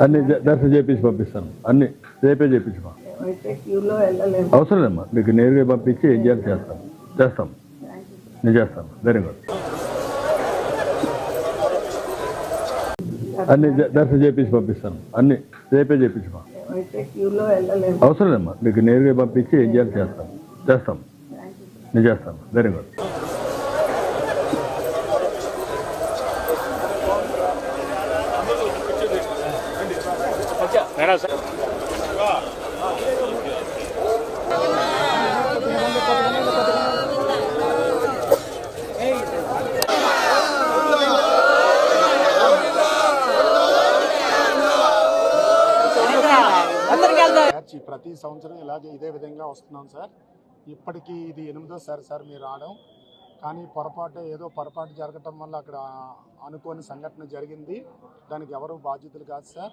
అన్ని దర్శనం చేపించి పంపిస్తాను. అన్ని రేపే వెళ్ళలేము. అవసరం లేమ్మా మీకు నేరుగా పంపించి ఏం చేయాలి చేస్తాం. చేస్తాం. నేను చేస్తాను. వెరీ గుడ్ అన్ని దర్శనం చేపించి పంపిస్తాను. అన్ని రేపే వెళ్ళలేము. అవసరం లేమ్మా మీకు నేరుగా పంపించి ఏం చేయాలి చేస్తాం. చేస్తాం. నేను చేస్తాను. వెరీ గుడ్ బ్యాచ్ ప్రతి సంవత్సరం ఇలాగే ఇదే విధంగా వస్తున్నాం సార్. ఇప్పటికీ ఇది ఎనిమిదోసారి సార్ మీరు రావడం. కానీ పొరపాటు ఏదో పొరపాటు జరగటం వల్ల అక్కడ అనుకోని సంఘటన జరిగింది. దానికి ఎవరు బాధ్యతలు కాదు సార్.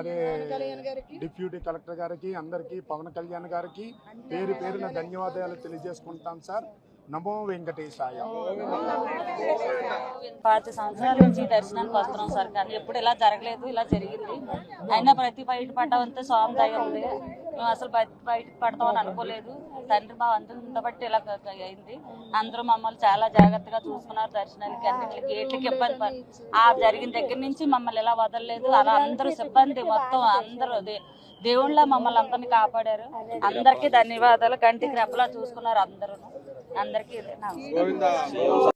అదే డిప్యూటీ కలెక్టర్ గారికి అందరికీ పవన్ కళ్యాణ్ గారికి పేరు పేరున ధన్యవాదాలు తెలియజేసుకుంటాం సార్. నమో వెంకటేశాయ. పాతి సంవత్సరాల నుంచి దర్శనానికి వస్తున్నాం సార్ కానీ ఎప్పుడు ఇలా జరగలేదు ఇలా జరిగింది. అయినా ప్రతి బయట పడ్డామంటే స్వామి దయ ఉంది. మేము అసలు బయట బయట పడతామని అనుకోలేదు. తండ్రి మా అందరూ ఉండబట్టి ఇలా అయింది. అందరూ మమ్మల్ని చాలా జాగ్రత్తగా చూసుకున్నారు దర్శనానికి అన్నిటికి గేట్లకి ఇబ్బంది పడ- ఆ జరిగిన దగ్గర నుంచి మమ్మల్ని ఇలా వదలలేదు. అలా అందరూ సిబ్బంది మొత్తం అందరూ దేవుళ్ళ మమ్మల్ని అందరినీ కాపాడారు. అందరికీ ధన్యవాదాలు. కంటికి రెప్పలా చూసుకున్నారు అందరూ అందరికీ